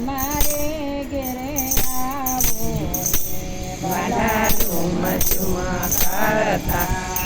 મારે ઘેરે આવો વાલા ઝુમ ઝુમ કરતા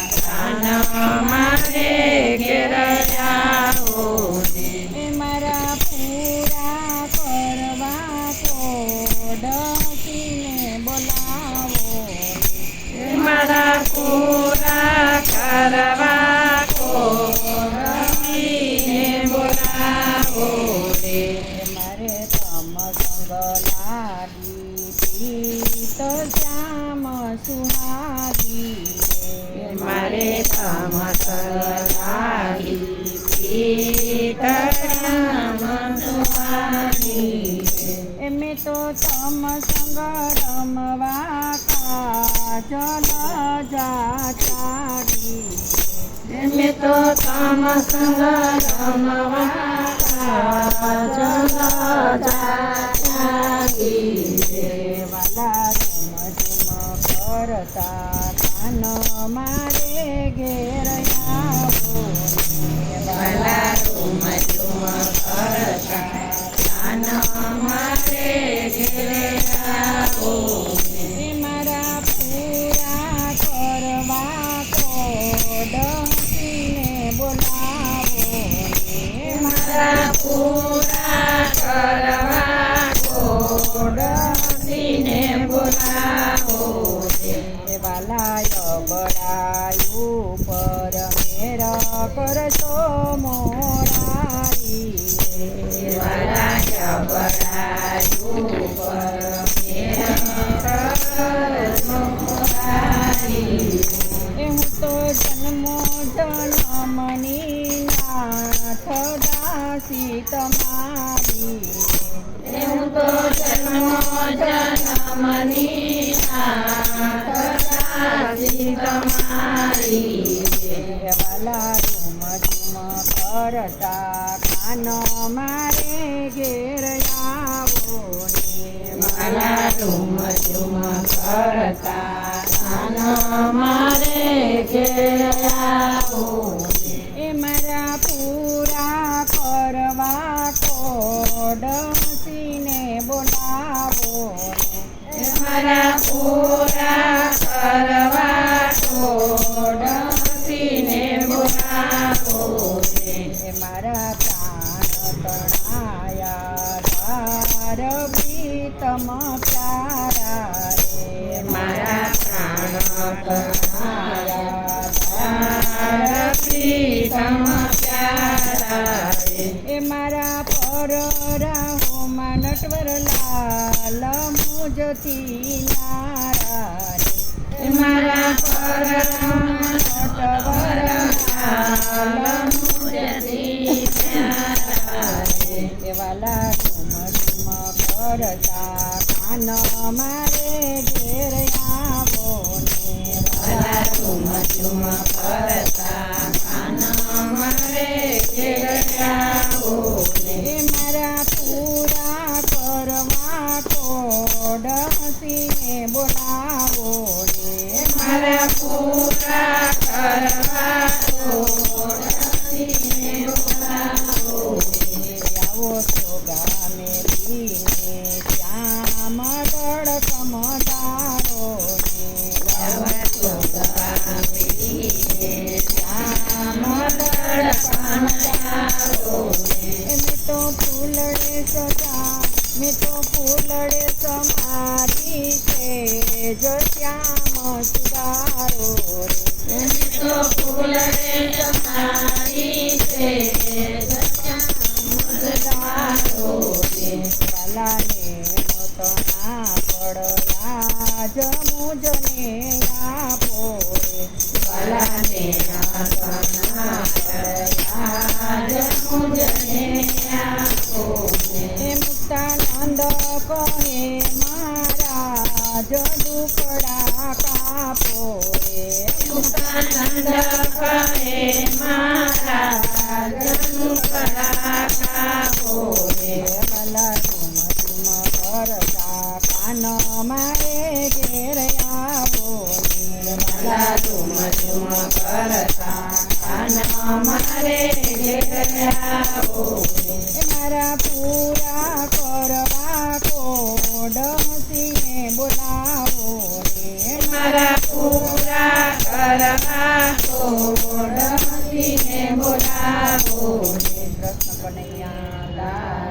મારે એમે તો તમ સંગ રમવા ચલ જાતા એમે તો તમ સંગ રમવા જાગી કાન મારે ઘેર આવો. ને વાલા ઝુમ ઝુમ કરતા કાન મારે ઘેરે આવો. મારા પૂરા કરવા કોડકીને બોલાવો. ને મારા પૂરા કરવા કોડસીને વાલાય બડાયું પર મેર કરશો મોરારી. વાલા જબરાયું પર હું તો જન્મો જન્મની નાથ દાસી તમારી. હું તો જન્મો જન્મની નાથદાસી કરતા કાન મારે ઘેર આવો ને મારા મારે એ મારા પૂરા કરવા કોડસીને બોલાવો એ મારા પૂરા ધાર તમ પ્યારા રે મારા પ્રાણ તારા પ્રીતમ પ્યારા રે. એ મારા પર રાહો માનટવર લાલ મુજથી નારા કરતા કાન મારે ઘેર આવો ને. ઝુમ ઝુમ કરતા પીને શ્યામ શ્યામ તડકાનો મેં તો ફૂલડે સજા મેં તો ફૂલડે સમારી છે જો શ્યામ સુધારો રે તો ફૂલરે તમારી છે વાલાને તો ના પડલા નાગના યાદ મુજને આપો મુક્તાનંદ કહે મહારાજ દુકડા કાપો મુક્તાનંદ કહે, મારા કાન મારે ઘેર આવો મારા ઝુમ ઝુમ કરતા મારે ઘેર આવો મારા પૂરા કરવા કોડ હસીને બોલાવો રે મારા પૂરા કરવા કોડ હસીને બોલાવો? કૃષ્ણ કનૈયા